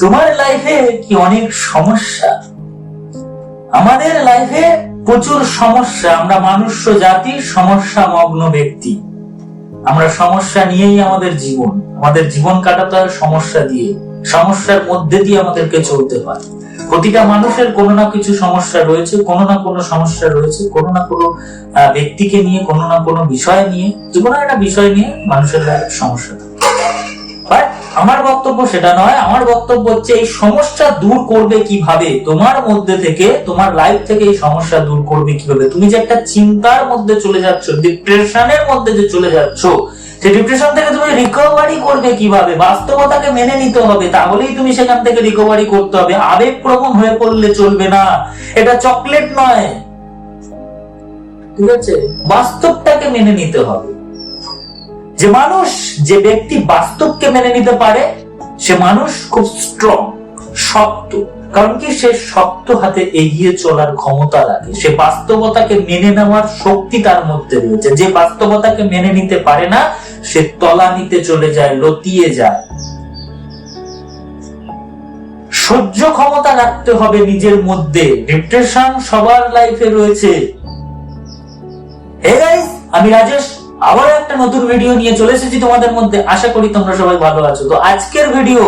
তোমার লাইফে কি অনেক সমস্যা? আমাদের লাইফে প্রচুর সমস্যা। আমরা মানুষ জাতি সমস্যা মগ্ন ব্যক্তি। আমরা সমস্যা নিয়েই আমাদের জীবন। আমাদের জীবন কাটাতে হয় সমস্যা দিয়ে, সমস্যার মধ্যে দিয়ে আমাদেরকে চলতে হয়। প্রতিটা মানুষের কোনো না কিছু সমস্যা রয়েছে, কোনো না কোনো সমস্যা রয়েছে, কোনো না কোনো ব্যক্তিকে নিয়ে, কোনো না কোনো বিষয় নিয়ে, যে কোনো একটা বিষয় নিয়ে মানুষের সমস্যা থাকে। আমার বক্তব্য সেটা নয়, আমার বক্তব্য হচ্ছে এই সমস্যা দূর করবে কীভাবে? তোমার মধ্যে থেকে, তোমার লাইফ থেকে এই সমস্যা দূর করবে কীভাবে? তুমি যে একটা চিন্তার মধ্যে চলে যাচ্ছ ডিপ্রেশনের মধ্যে যে চলে যাচ্ছ সেই ডিপ্রেশন থেকে তুমি রিকভারি করবে কীভাবে? বাস্তবতাকে মেনে নিতে হবে, তাহলেই তুমি সেখান থেকে রিকভারি করতে হবে। আবেগপ্রবণ হয়ে পড়লে চলবে না। এটা চকলেট নয়। ঠিক আছে? বাস্তবটাকে মেনে নিতে হবে। যে মানুষ যে ব্যক্তি বাস্তবকে মেনে নিতে পারে, সে মানুষ খুব স্ট্রং শক্ত। কারণ কি? সে শক্ত হাতে এগিয়ে চলার ক্ষমতা রাখে। সে বাস্তবতাকে মেনে নেওয়ার শক্তি তার মধ্যে রয়েছে। যে বাস্তবতাকে মেনে নিতে পারে না, সে তলা নিতে চলে যায়, লতিয়ে যায়। সহ্য ক্ষমতা রাখতে হবে নিজের মধ্যে। ডিপ্রেশন সবার লাইফে রয়েছে। হে গাইস আমি রাজেশ। আবার একটা নতুন ভিডিও নিয়ে চলে এসেছি তোমাদের মধ্যে। আশা করি তোমরা সবাই ভালো আছো। তো আজকের ভিডিও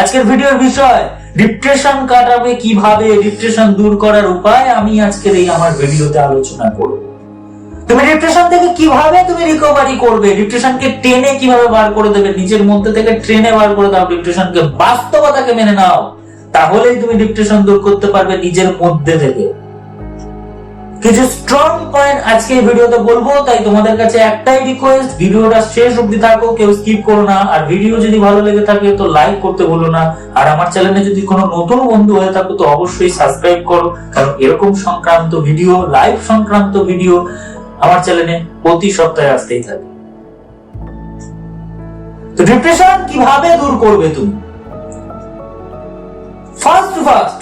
আজকের ভিডিওর বিষয় ডিপ্রেশন কাটাবে কীভাবে ডিপ্রেশন দূর করার উপায় আমি আজকের এই আমার ভিডিওতে আলোচনা করব। তুমি ডিপ্রেশন থেকে কীভাবে তুমি রিকভারি করবে? ডিপ্রেশনকে টেনে কীভাবে বার করে দেবে? নিজের মধ্যে থেকে ট্রেনে বার করে দাও ডিপ্রেশনকে বাস্তবতাকে মেনে নাও। তাহলেই তুমি ডিপ্রেশন দূর করতে পারবে নিজের মধ্যে থেকে। কিছু স্ট্রং পয়েন্ট আজকে এই ভিডিওতে বলব, তাই তোমাদের কাছে একটাই রিকোয়েস্ট ভিডিওটা শেষ অবধি থাকো, কেউ স্কিপ করো না। আর ভিডিও যদি ভালো লেগে থাকে, তো লাইক করতে ভুলো না। আর আমার চ্যানেলে যদি কোনো নতুন বন্ধু হয়ে থাকো, তো অবশ্যই সাবস্ক্রাইব করো। কারণ এরকম সংক্রান্ত ভিডিও লাইভ সংক্রান্ত ভিডিও আমার চ্যানেলে প্রতি সপ্তাহে আসতেই থাকে। তো ডিপ্রেশন কীভাবে দূর করবে তুমি? ফার্স্ট ফার্স্ট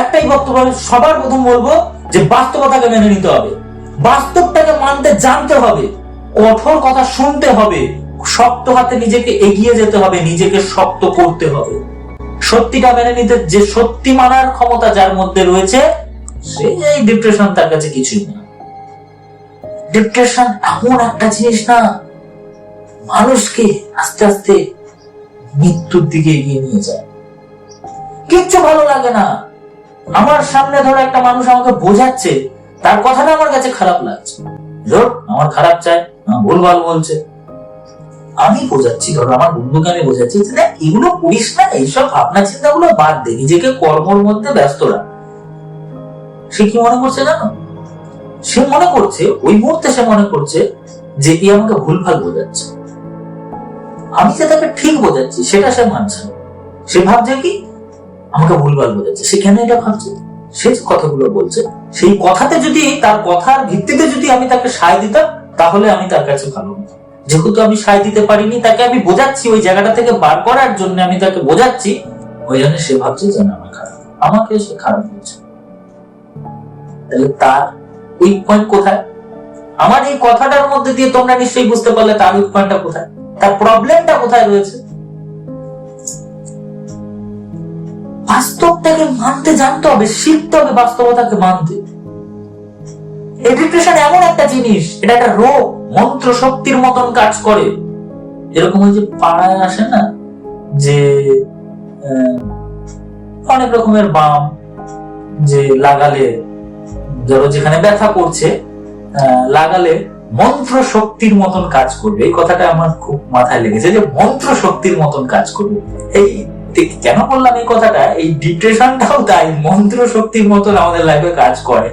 একটাই বক্তব্য সবার প্রথম বলব যে বাস্তবতাকে মেনে নিতে হবে। বাস্তবটাকে মানতে জানতে হবে, কঠোর কথা শুনতে হবে, শক্ত হাতে নিজেকে এগিয়ে যেতে হবে, নিজেকে শক্ত করতে হবে। সত্যিটা মেনে নিতে, যে সত্যি মানার ক্ষমতা যার মধ্যে রয়েছে সেই ডিপ্রেশন তার কাছে কিছুই না। ডিপ্রেশন এমন একটা জিনিস না, মানুষকে আস্তে আস্তে মৃত্যুর দিকে এগিয়ে নিয়ে যায়। কিচ্ছু ভালো লাগে না। আমার সামনে ধরো একটা মানুষ আমাকে বোঝাচ্ছে তার কথাটা আমার কাছে খারাপ লাগছে। ধর আমার খারাপ চায় ভুলভাল বলছে। আমি বোঝাচ্ছি ধরো আমার বন্ধুকে আমি বোঝাচ্ছি দেখ, এগুলো করিস না এইসব ভাবনা চিন্তা গুলো বাদ দে নিজেকে কর্মর মধ্যে ব্যস্ত রাখ। সে কি মনে করছে জানো? সে মনে করছে ওই মুহূর্তে সে মনে করছে যে কি আমাকে ভুলভাল বোঝাচ্ছে। আমি যে তাকে ঠিক বোঝাচ্ছি সেটা সে মানছে না। সে ভাবছে কি আমাকে ভুলভাল বোঝাচ্ছে। সে কেন এটা ভাবছে? সে কথাগুলো বলছে, সেই কথাতে যদি, তার কথার ভিত্তিতে যদি আমি তাকে সায় দিতাম, তাহলে আমি তার কাছে ভালো যেহেতু আমি সায় দিতে পারিনি, তাকে আমি বোঝাচ্ছি, ওই জায়গাটা থেকে বার করার জন্য আমি তাকে বোঝাচ্ছি, ওই জন্য সে ভাবছে যে আমার খারাপ। আমাকে সে খারাপ বলছে। তাহলে তার উইক পয়েন্ট কোথায়? আমার এই কথাটার মধ্যে দিয়ে তোমরা নিশ্চয়ই বুঝতে পারলে তার উইক পয়েন্টটা কোথায়? তার প্রবলেমটা কোথায় রয়েছে? বাস্তবটাকে মানতে জানতে হবে, শিখতে হবে বাস্তবতাকে মানতে। এই ডিপ্রেশন এমন একটা জিনিস, এটা একটা রোগ, মন্ত্র শক্তির মতন কাজ করে। এরকম ওই যে পাড়ায় আসে না, যে অনেক রকমের বাম যে লাগালে, ধরো যেখানে ব্যথা করছে লাগালে মন্ত্র শক্তির মতন কাজ করবে। এই কথাটা আমার খুব মাথায় লেগেছে যে মন্ত্র শক্তির মতন কাজ করবে। এই কেন বললাম এই কথাটা? এই ডিপ্রেশনটাও তাই মন্ত্র শক্তির মতন আমাদের লাইফে কাজ করে।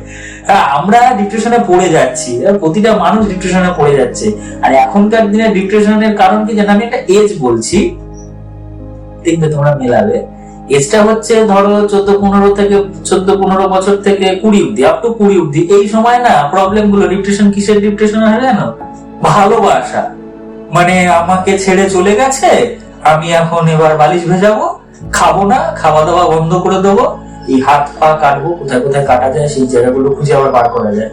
হ্যাঁ, আমরা ডিপ্রেশনে পড়ে যাচ্ছি। প্রতিটা মানুষ ডিপ্রেশনে পড়ে যাচ্ছে। আর এখনকার দিনে ডিপ্রেশনের কারণ কি আমি একটা এজ বলছি। দেখবে তোমরা মেলাবে। এজটা হচ্ছে ধরো চোদ্দ পনেরো থেকে চোদ্দ পনেরো বছর থেকে কুড়ি অব্দি আপ টু কুড়ি অব্দি এই সময় না প্রবলেমগুলো ডিপ্রেশন কিসের ডিপ্রেশন হয় জানো? ভালোবাসা। মানে আমাকে ছেড়ে চলে গেছে আমি এখন এবার বালিশ ভেজাবো। খাব না খাওয়া দাওয়া বন্ধ করে দেবো। এই হাত পা কাটবো, কোথায় কোথায় কাটা যায়, সেই জায়গাগুলো খুঁজে আবার বার করা যায়।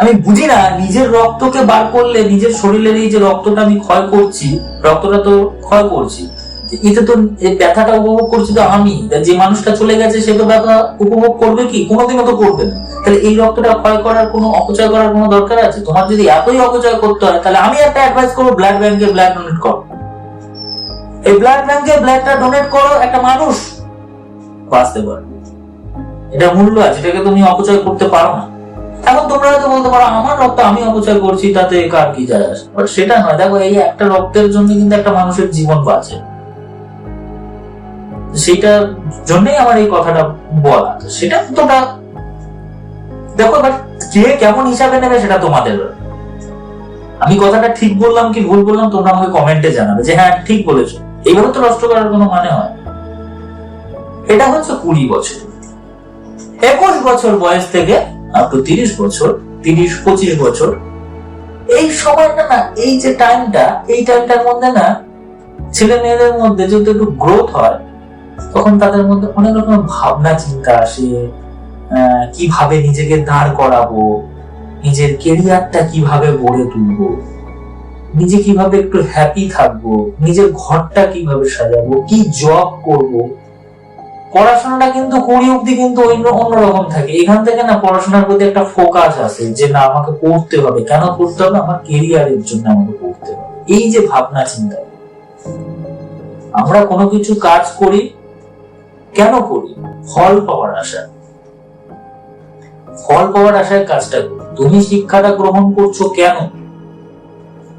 আমি বুঝি না, নিজের রক্তকে বার করলে, নিজের শরীরের এই যে রক্তটা আমি ক্ষয় করছি, রক্তটা তো ক্ষয় করছি এতে তো এই ব্যথাটা উপভোগ করছি তো আমি যে মানুষটা চলে গেছে, সে তো ব্যথা উপভোগ করবে কি? কোনোদিনও তো করবে না। তাহলে এই রক্তটা ক্ষয় করার কোনো, অপচয় করার কোনো দরকার আছে? তোমার যদি এতই অপচয় করতে হয়, তাহলে আমি একটা অ্যাডভাইস করব ব্লাড ব্যাংকে ব্লাড ডোনেট করো। এই ব্লাড ব্যাংকে ব্লাডটা ডোনেট করো, একটা মানুষ। বাঁচতে পারে। এটা মূল্য আছে এটাকে তুমি অপচয় করতে পারো না। এখন তোমরা হয়তো বলতে পারো, আমার রক্ত আমি অপচয় করছি, তাতে কার কি যায় আসে? বাট সেটা নয়, দেখো এই একটা রক্তের জন্য কিন্তু একটা মানুষের জীবন বাঁচে। সেটার জন্যই আমার এই কথাটা বলা সেটা তোমরা দেখো বাট কে কেমন হিসাবে নেবে সেটা তোমাদের আমি কথাটা ঠিক বললাম কি ভুল বললাম, তোমরা আমাকে কমেন্টে জানাবে যে হ্যাঁ ঠিক বলেছ। এইভাবে তো নষ্ট করার কোনো মানে হয় এটা হচ্ছে কুড়ি বছর। একুশ বছর বয়স থেকে আপ তিরিশ বছর, তিরিশ, পঁচিশ বছর, এই সময়টা না, এই যে টাইমটা, এই টাইমটার মধ্যে না, ছেলে মেয়েদের মধ্যে যদি একটু গ্রোথ হয়, তখন তাদের মধ্যে অনেক রকম ভাবনা, চিন্তা আসে। কীভাবে নিজেকে দাঁড় করাবো? নিজের কেরিয়ারটা কীভাবে গড়ে তুলবো? নিজে কীভাবে একটু হ্যাপি থাকব? নিজের ঘরটা কীভাবে সাজাবো? কি জব করব? পড়াশোনাটা কিন্তু কুড়ি অব্দি কিন্তু অন্যরকম থাকে। এখান থেকে না পড়াশোনার প্রতি একটা ফোকাস আসে যে, না, আমাকে পড়তে হবে। কেন পড়তে হবে? আমার কেরিয়ারের জন্য আমাকে পড়তে হবে। এই যে ভাবনা চিন্তা। আমরা কোনো কিছু কাজ করি? কেন করি? ফল পাওয়ার আশা। ফল পাওয়ার আশায় কাজটা করি। তুমি শিক্ষাটা গ্রহণ করছ কেন?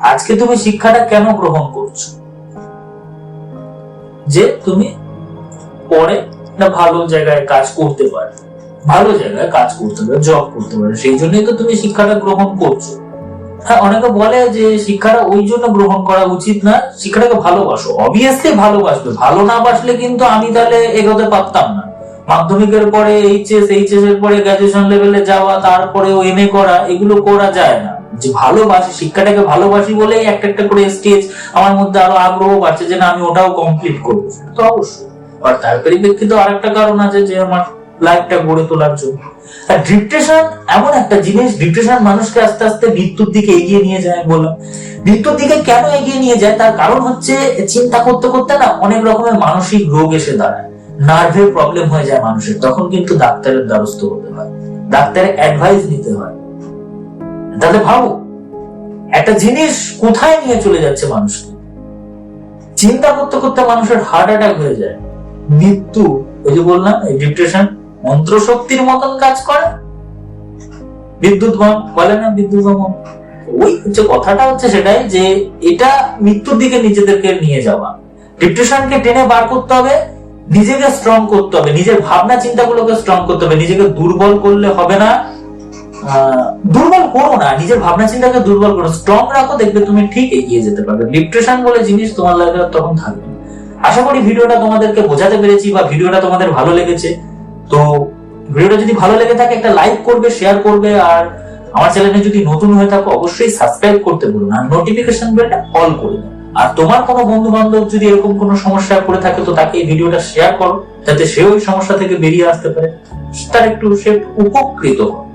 আজকে তুমি শিক্ষাটা কেন গ্রহণ করছ? যে তুমি পরে না ভালো জায়গায় কাজ করতে পারে। ভালো জায়গায় কাজ করতে পারে জব করতে পারো, সেই জন্যই তো তুমি শিক্ষাটা গ্রহণ করছ। হ্যাঁ অনেকে বলে যে শিক্ষাটা ওই জন্য গ্রহণ করা উচিত না, শিক্ষাটাকে ভালোবাসো। অবভিয়াসলি ভালোবাসবে। ভালো না বাসলে কিন্তু আমি তাহলে এগোতে পারতাম না। মাধ্যমিকের পরে এইচএস এইচএস এর পরে গ্রাজুয়েশন লেভেলে যাওয়া, তারপরে এমএ করা, এগুলো করা যায় না। যে ভালোবাসি, শিক্ষাটাকে ভালোবাসি বলেই একটা একটা করে স্টেজ আমার মধ্যে আরও আগ্রহ বাড়ছে যে না, আমি ওটাও কমপ্লিট করব। তো অবশ্যই। আর তার পরিপ্রেক্ষিতে আরেকটা কারণ আছে যে আমার লাইফটা গড়ে তোলার জন্য। আর ডিপ্রেশন এমন একটা জিনিস ডিপ্রেশন মানুষকে আস্তে আস্তে মৃত্যুর দিকে এগিয়ে নিয়ে যায় বললাম। মৃত্যুর দিকে কেন এগিয়ে নিয়ে যায়? তার কারণ হচ্ছে চিন্তা করতে করতে না, অনেক রকমের মানসিক রোগ এসে দাঁড়ায়। নার্ভের প্রবলেম হয়ে যায় মানুষের, তখন কিন্তু ডাক্তারের দ্বারস্থ হতে হয়। ডাক্তারের অ্যাডভাইস নিতে হয়। তাহলে ভাবো, একটা জিনিস কোথায় নিয়ে চলে যাচ্ছে মানুষকে? চিন্তা করতে করতে মানুষের হার্ট অ্যাটাক হয়ে যায়। মৃত্যু, ওই যে বললাম, এই ডিপ্রেশন মন্ত্র শক্তির মতন কাজ করে। বিদ্যুৎ বম বলে না বিদ্যুৎ বম ওই হচ্ছে কথাটা হচ্ছে সেটাই যে এটা মৃত্যুর দিকে নিজেদেরকে নিয়ে যাওয়া। ডিপ্রেশনকে টেনে বার করতে হবে। নিজেকে স্ট্রং করতে হবে, নিজের ভাবনা চিন্তাগুলোকে স্ট্রং করতে হবে, নিজেকে দুর্বল করলে হবে না। দুর্বল করো না, নিজের ভাবনা চিন্তাকে দুর্বল করো স্ট্রং রাখো, দেখবে তুমি ঠিক এগিয়ে যেতে পারবে। ডিপ্রেশন বলে জিনিস তোমার লাইফে তখন থাকবে আশা করি ভিডিওটা তোমাদেরকে বোঝাতে পেরেছি বা ভিডিওটা তোমাদের ভালো লেগেছে। তো ভিডিওটা যদি ভালো লেগে থাকে, একটা লাইক করবে শেয়ার করবে, আর আমার চ্যানেলে যদি নতুন হয়ে থাকো, অবশ্যই সাবস্ক্রাইব করতে বলুন আর নোটিফিকেশন বেলটা অল করে দাও। আর তোমার কোনো বন্ধু বান্ধব যদি এরকম কোনো সমস্যায় পড়ে থাকে, তো তাকে এই ভিডিওটা শেয়ার করো, যাতে সে ওই সমস্যা থেকে বেরিয়ে আসতে পারে। তার একটু সে উপকৃত হয়